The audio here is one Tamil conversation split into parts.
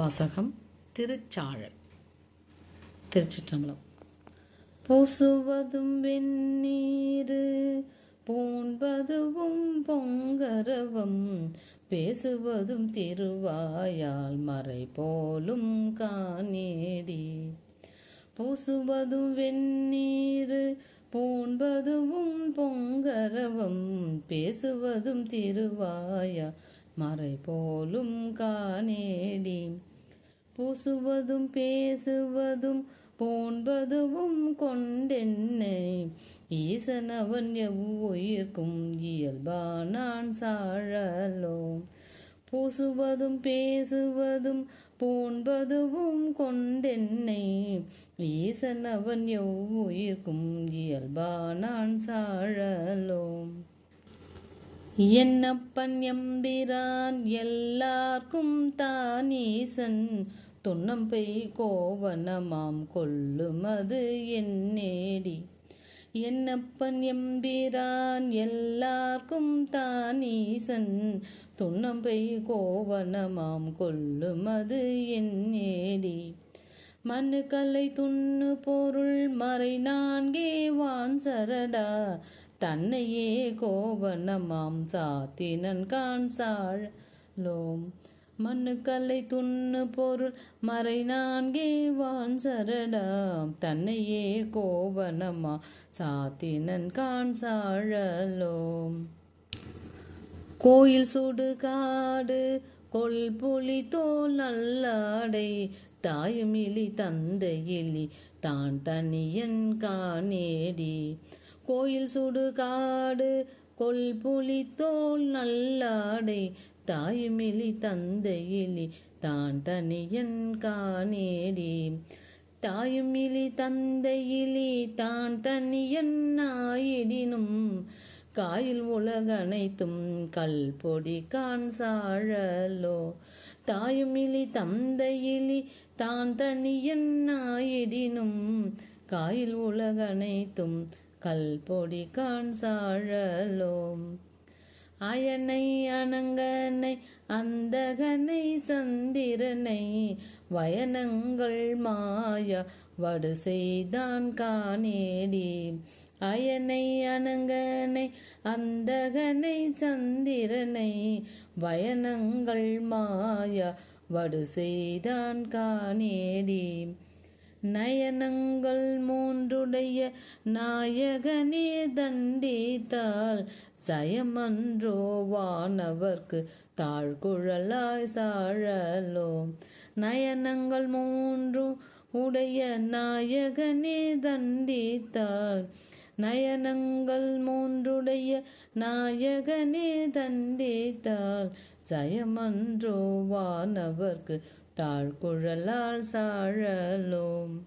வாசகம் திருச்சாழல். திருச்சிற்றம்பலம். பூசுவதும் வெந்நீரு பூண்பதுவும் பொங்கரவம் பேசுவதும் திருவாயால் மறை போலும் காணேடி. பூசுவதும் வெந்நீரு பூண்பதுவும் பொங்கரவம் பேசுவதும் திருவாயா மறை போலும் காணேடி. பூசுவதும் பேசுவதும் போன்பதுவும் கொண்டென்னை. ஈசனவன் எவ்வுயிர்க்கும் இயல்பானான் சாழலோ பூசுவதும் பேசுவதும் போன்பதுவும் கொண்டென்னை. ஈசனவன் எவ்வுயிர்க்கும் இயல்பானான் சாழலோ என்னப்பன் எம்பிரான் எல்லார்க்கும் தான் ஈசன் தொன்னம்பை கோவனமாம் கொள்ளுமது என்னேடி என்னப்பன் எம்பிரான் எல்லார்க்கும் தானீசன் தொன்னம்பை கோவனமாம் கொள்ளுமது என்னேடி மண்ணு கலை துண்ணு பொருள் மறை நான்கே வான் சரடா. தன்னையே கோவனமாம் சாத்தினன் கான் சாழ் லோம். மண்ணு கல்லை துண்ணு பொருள் மறை நான்கே வான் சரடாம். தன்னையே கோவனமா சாத்தினன் கான் சாழலோம். கோயில் சுடு காடு கொல் புலி தோல் நல்லாடை தாயும் இலி தாயுமிலி இலி தான் தனியன் காணேடி. கோயில் சுடு காடு கொல் புலி தோல் நல்லாடை தாயுமிலி தந்தையிலி தான் தனியன் காணேடி. தாயுமிலி தந்தையிலி தான் தனியன் ஆயிடினும் காயில் உலகனைத்தும் கல் பொடி கான் சாழலோ. தாயுமிலி தந்தையிலி தான் தனியன் ஆயிடினும் காயில் உலகனைத்தும் கல் பொடி கான் சாழலோம் அயனை அனங்கனை அந்தகனை சந்திரனை வயனங்கள் மாய வடு செய்தான் காணேடி. அயனை அனங்கனை அந்தகனை சந்திரனை வயனங்கள் மாய வடு செய்தான் காணேடி. நயனங்கள் மூன்றுடைய நாயகனே தண்டித்தால் சயமன்றோ வானவர்க்கு தாழ்குழலாய் சாழலோ நயனங்கள் மூன்றும் உடைய நாயகனே தண்டித்தாள். நயனங்கள் மூன்றுடைய நாயகனே தண்டித்தாள். சயமன்றோ வானவர்க்கு தாழ்குழலால் சாழலோம்.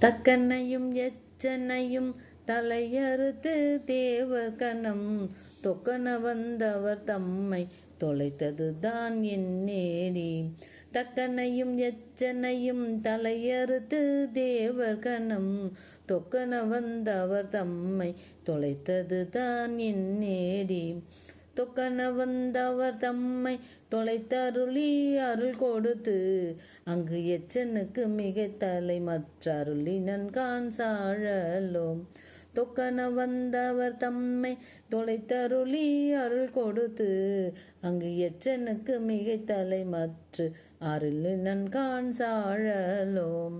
தக்கனையும் எச்சனையும் தலையறுத்து தேவர் கணம். தொக்கன வந்தவர் தம்மை தொலைத்தது தான் நேரி. தக்கனையும் எச்சனையும் தலையறுத்து தேவர் கணம். தொக்கன வந்தவர் தம்மை தொலைத்தது தான் நேரி. தொக்கன வந்தவர் தம்மை தொலைத்தருளி அருள் கொடுத்து அங்கு எச்சனுக்கு மிக தலை மற்ற அருளி நன்கான் சாழலோம் தொக்கன வந்தவர் தம்மை தொலைத்தருளி அருள் கொடுத்து அங்கு எச்சனுக்கு மிகைத்தலை தலை மற்ற அருள் நன்கான் சாழலோம்.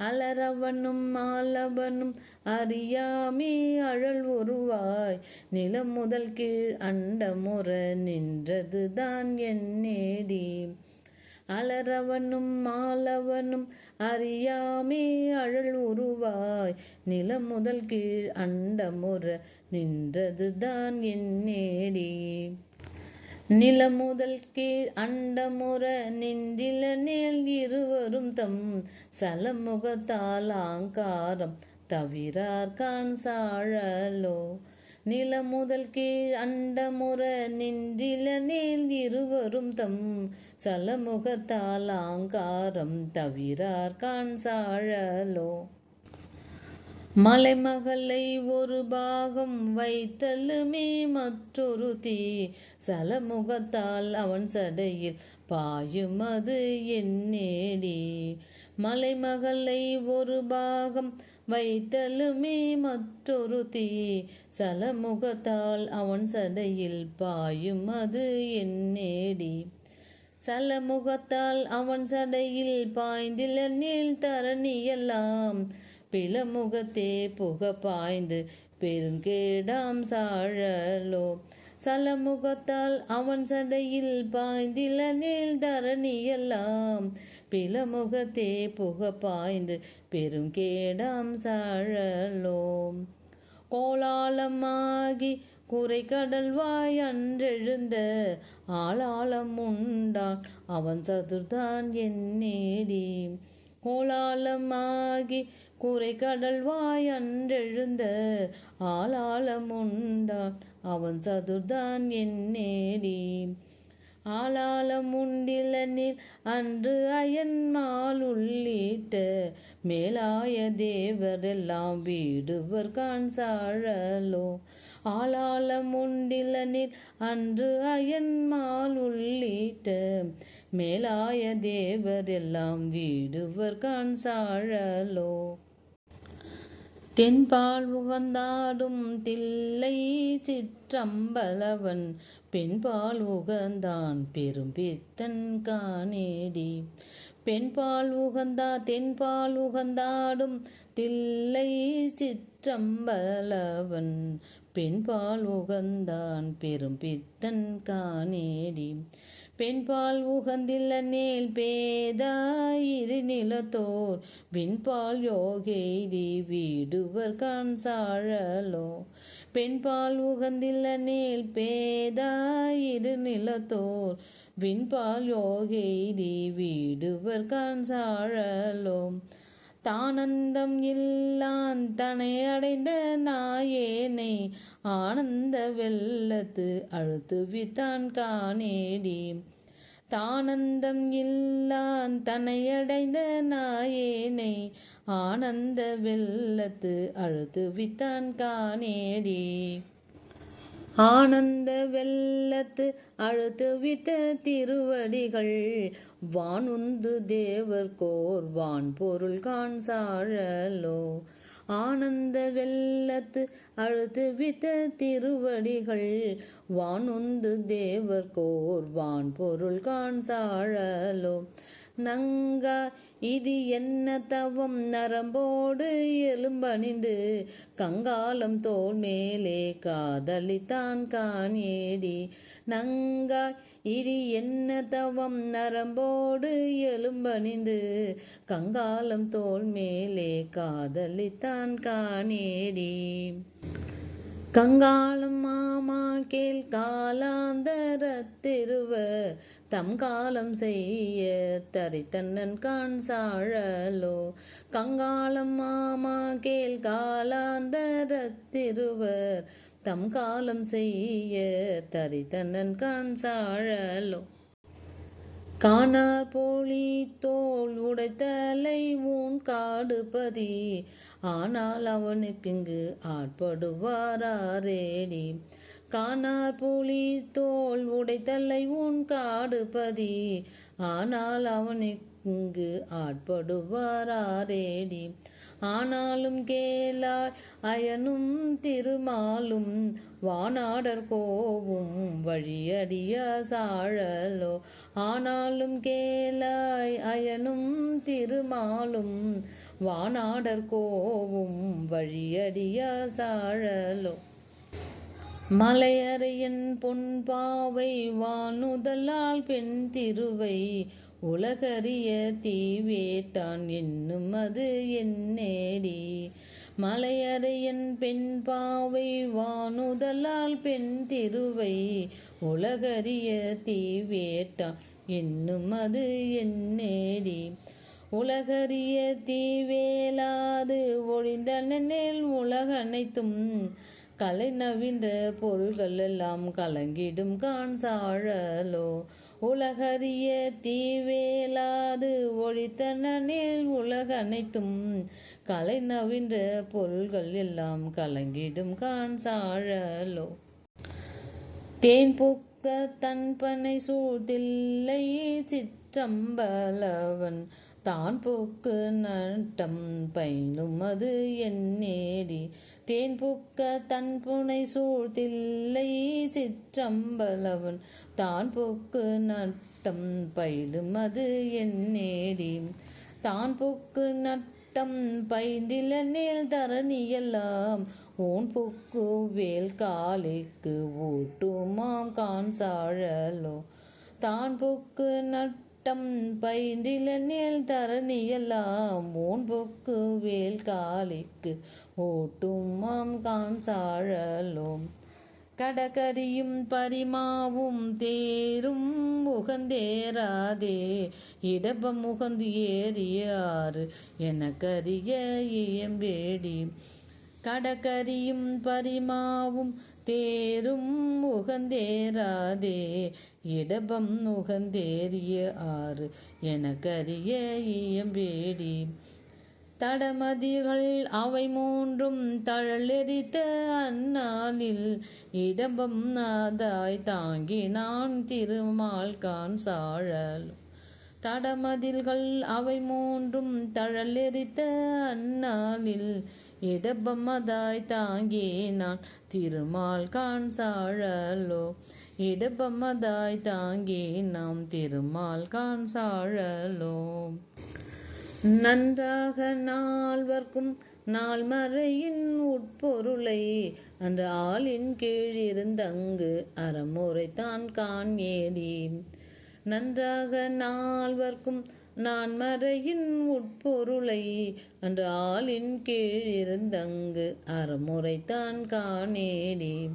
அலரவனும் மாலவனும் அறியாமே அழல் உருவாய் நிலம் முதல் கீழ் அண்டமுற நின்றதுதான் என் நேடி. அலரவனும் மாலவனும் அறியாமே அழல் உருவாய் நிலம் முதல் கீழ் அண்டமுற நின்றதுதான் என் நேடி. நிலமுதல் கீழ் அண்டமுற நின்றில நேல் இருவரும் தம் சலமுகத்தால் ஆங்காரம் தவிரார் கான் சாழலோ. நிலமுதல் கீழ் அண்டமுற நின்றில நேல் இருவரும் தம் சலமுகத்தால் ஆங்காரம் தவிரார் கான் சாழலோ. மலைமகளை ஒரு பாகம் வைத்தலுமே மற்றொரு தீ. சலமுகத்தால் அவன் சடையில் பாயும் அது என்னேடி மலைமகளை ஒரு பாகம் வைத்தலுமே மற்றொரு தீ. சலமுகத்தால் அவன் சடையில் பாயும் அது என்னேடி சலமுகத்தால் அவன் சடையில் பாய்ந்தில நீள் தரணியெல்லாம். பிளமுகத்தே புக பாய்ந்து பெருங்கேடாம் சாழலோ. சலமுகத்தால் அவன் சடையில் பாய்ந்தில நீள் தரணியெல்லாம். பிளமுகத்தே புக பாய்ந்து பெருங்கேடாம் சாழலோ. கோலாலமாகி குறை கடல்வாய் அன்றெழுந்த ஆளாளம் உண்டான் அவன் சதுர்தான் என் நேடி. கோலாலமாகி கூரை கடல்வாய் அன்றெழுந்த ஆளாளம் உண்டான் அவன் சதுர்தான் என் நேரி ஆளாளம் உண்டிலனில் அன்று அயன்மால் உள்ளிட்ட மேலாய தேவரெல்லாம் வீடுவர் கான் சாழலோ. ஆளாளம் உண்டிலனில் அன்று அயன்மால் உள்ளிட்ட மேலாய தேவரெல்லாம் வீடுவர் கான் சாழலோ. தென்பால் உகந்தாடும் தில்லை சிற்றம்பலவன். பெண்பால் உகந்தான் பெரும் பித்தன் காணேடி. பெண்பால் உகந்தா தென்பால் உகந்தாடும் தில்லை சிற்றம்பலவன். பெண்பால் உகந்தான் பெரும் பித்தன் காணேடி. பெண்பால் உகந்தில்ல நேல் பேதாயிரு நிலத்தோர். விண்பால் யோகெய்தி வீடுவர் கண் சாழலோ. பெண்பால் உகந்தில்ல நேல் பேதாயிரு நிலத்தோர். விண்பால் யோகெய்தி வீடுவர் கண் சாழலோ. தானந்தம் இல்லான் தனை அடைந்த நாயேனை. ஆனந்த வெள்ளத்து அழுத்துவித்தான் காணேடி. தானந்தம் இல்லான் தனையடைந்த நாயேனை ஆனந்த வெள்ளத்து அழுத்துவித்தான் காணேடி. ஆனந்த வெள்ளத்து அழுத்துவித்த திருவடிகள் வானுந்து தேவர் கோர் வான் பொருள் கான் சாழலோ ஆனந்த வெள்ளத்து அழுத்துவித்த திருவடிகள். வானுந்து தேவர் கோர் வான் பொருள் கான் சாழலோ. நங்கா இது என்ன தவம்? நரம்போடு எலும்பணிந்து கங்காலம் தோல் மேலே காதலித்தான் காணேடி நங்கா இது என்ன தவம்? நரம்போடு எலும்பணிந்து கங்காலம் தோல் மேலே காதலித்தான் காணேடி கங்காளம் மாமா கேள் காலாந்தர திருவ தம் காலம் செய்ய தரித்தன்னன் கான் சாழலோ. கங்காலம் மாமா கேள் காலாந்தரத்திருவர் தம் காலம் செய்ய தரித்தன்னன் காண் சாழலோ. காணார் போலி தோல் உடைத்தலை ஊன் காடுபதி ஆனால் அவனுக்கு இங்கு ஆட்படுவாரேடி காணார் புலி தோல் உடைத்தல்லை உன் காடுபதி ஆனால் அவனுக்கு ஆட்படுவாரேடி ஆனாலும் கேளாய் அயனும் திருமாலும் வானாடர் கோவும் வழியடிய சாழலோ. ஆனாலும் கேளாய் அயனும் திருமாலும் வானாடர் கோவும் வழியடிய சாழலோ. மலையறையன் பொன்பாவை வானுதலால் பெண் திருவை உலகறிய தீவேட்டான் என்னும் அது என்னேடி மலையறையன் பெண் பாவை வானுதலால் பெண் திருவை உலகறிய தீவேட்டான் என்னும் அது என்னேடி உலகறிய தீவேலாது ஒழிந்தனில் உலகனைத்தும் கலை நவீன்ற பொருள்கள் எல்லாம் கலங்கிடும் கான் சாழலோ. உலகறிய தீவேலாது ஒழித்தனில் உலக அனைத்தும் கலை நவீன்ற பொருள்கள் எல்லாம் கலங்கிடும் கான் சாழலோ. தேன் பூக்க தன்பனை சூழ்தில்லை சிற்றம்பலவன் தான் புக்கு நட்டம் பயிலும் அது என் நேடி தேன் பூக்க தன் புனை சூழ்தில்லை சிற்றம்பலவன். தான் புக்கு நட்டம் பயிலும் அது என் நேடி தான் புக்கு நட்டம் பைந்தில நேல் தரணியெல்லாம். ஓன் புக்கு வேல் காலைக்கு ஊட்டுமாம் கான் சாழலோ. தான் புக்கு நட்டம் பைந்தில நேல் தரணியெல்லாம் ஓன்பொக்கு வேல் காலிக்கு ஓட்டுமாம் கான் கடகரியும் பரிமாவும் தேரும் முகந்தேராதே இடபம் முகந்து ஏறியாறு எனக்கரிய இயம்பேடி. கடகரியும் பரிமாவும் தேரும் முகந்தேராதே இடபம் முகந்தேறிய ஆறு எனக்கரிய இயம்பேடி. தடமதிகள் அவை மூன்றும் தழலெறித்த அந்நாளில் இடம்பம் நாதாய் தாங்கி நான் திருமால் கான் சாழல். தடமதில்கள் அவை மூன்றும் தழலெறித்த அந்நாளில் இடபம்மதாய் தாங்கி நான் திருமால் கான் சாழலோ. இடபம்மதாய் தாங்கி நாம் திருமால் காண் சாழலோ. நன்றாக நால்வர்க்கும் நால்மறையின் உட்பொருளை அந்த ஆளின் கீழ் இருந்தங்கு அறமுறைத்தான் காண் ஏடி. நன்றாக நால்வர்க்கும் நான் மறையின் உட்பொருளை அன்று ஆளின் கீழ் இருந்தங்கு அறமுறைத்தான் காணேனே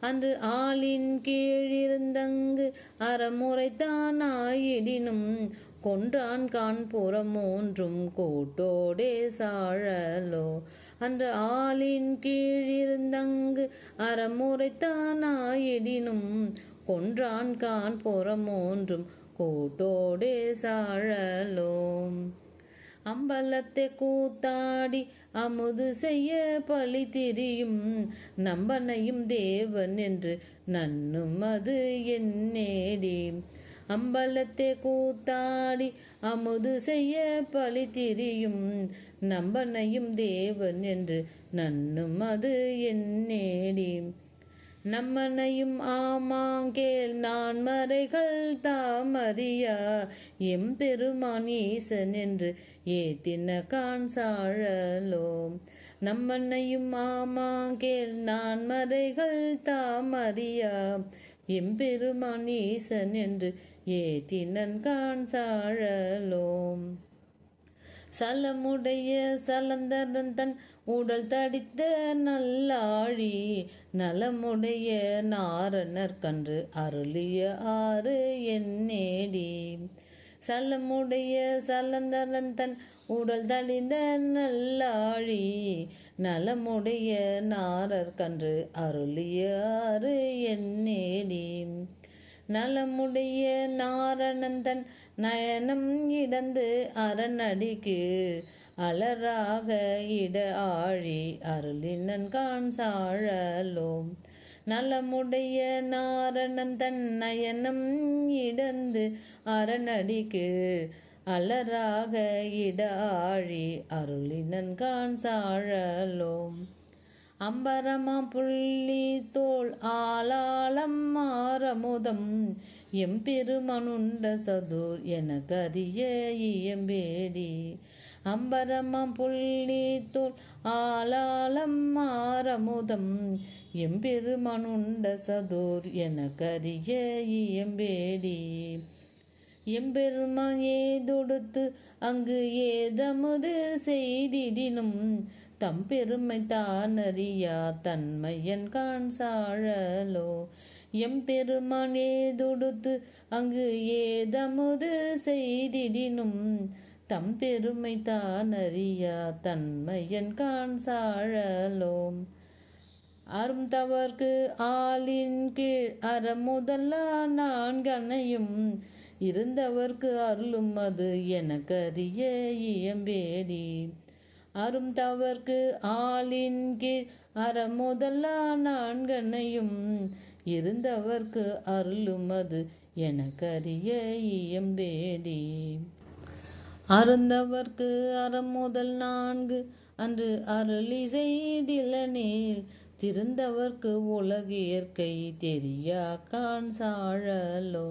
அன்று ஆளின் கீழ் இருந்தங்கு அறமுறைத்தான் ஆயிடினும் கொன்றான் கான் மூன்றும் கூட்டோடே சாழலோ. அன்று ஆளின் கீழ் இருந்தங்கு அறமுறைத்தான் ஆயிடினும் கொன்றான் கான் மூன்றும் கூட்டோடே சாழலோம். அம்பலத்தை கூத்தாடி அமுது செய்ய பழி திரியும் நம்பனையும் தேவன் என்று நன்னும் அது என்னேடி அம்பலத்தை கூத்தாடி அமுது செய்ய பழி திரியும் நம்பனையும் தேவன் என்று நன்னும் அது என்னேடி நம்மனையும் ஆமாங்கேல் நான் மறைகள் தாமறியா எம்பெருமான் ஈசன் என்று ஏத்தின கான் சாழலோம். நம்மனையும் ஆமாங்கேல் நான் மறைகள் தாமறியா எம்பெருமான் ஈசன் என்று ஏத்தினன் கான் சாழலோம். சலமுடைய சலந்தரன் தன் உடல் தடித்த நல்லாழி நலமுடைய நாரணர் கன்று அருளிய ஆறு என்னேடி. சலமுடைய சலந்தரன் தன் உடல் தடிந்த நல்லாழி நலமுடைய நாரர் கன்று அருளிய ஆறு என்னேடி. நலமுடைய நாரணந்தன் நயனம் இடந்து அரணடி கீழ் அலராக இட ஆழி அருளினன் கான் சாழலோம். நலமுடைய நாரணன் தன்னயனம் இடந்து அரணடி கீழ் அலராக இட ஆழி அருளினன் கான் சாழலோம். அம்பரமா புள்ளி தோல் ஆளாளம் மாறமுதம் எம்பெருமனுண்ட சதுர் என கரிய இயம்பேடி. அம்பரமம் புள்ளி தோல் ஆளாளம் மாரமுதம் எம்பெருமனுண்ட சதோர் என கரிய இயம்பேடி. எம்பெருமான் ஏதொடுத்து அங்கு ஏதமுது செய்திடினும் தம் பெருமை தானறியா தன்மையன் கான் சாழலோ. எம்பெருமான் ஏதொடுத்து அங்கு ஏதமுது செய்திடினும் தம் பெருமை தானறியா தன்மையன் கான் சாழலோம். அரும் தவர்க்கு ஆளின் கீழ் அறமுதல்லா நான்கனையும் இருந்தவர்க்கு அருளும் அது எனக்கரிய இயம்பேடி. அரும் தவர்க்கு ஆளின் கீழ் அறமுதல்லா நான்கனையும் இருந்தவர்க்கு அருளும் அருளுமது எனக்கரிய இயம்பேடி. அருந்தவர்க்கு அறம் முதல் நான்கு. அன்று அருளி செய்திலனேல் திருந்தவர்க்கு உலக இயற்கை தெரியா கான் சாழலோ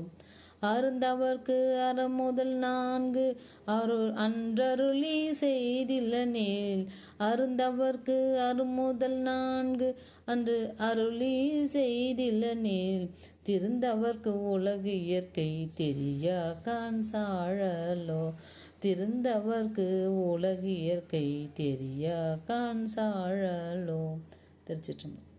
அருந்தவர்க்கு அறம் முதல் நான்கு. அருள் அன்றருளி செய்தில நேல் அருந்தவர்க்கு அருமுதல் நான்கு. அன்று அருளி செய்தில நேல் திருந்தவர்க்கு உலகு இயற்கை தெரியா கான் சாழலோ. திருந்தவர்க்கு உலக இயற்கை தெரியா கான் சாழலோ. திருச்சிற்றம்பலம்.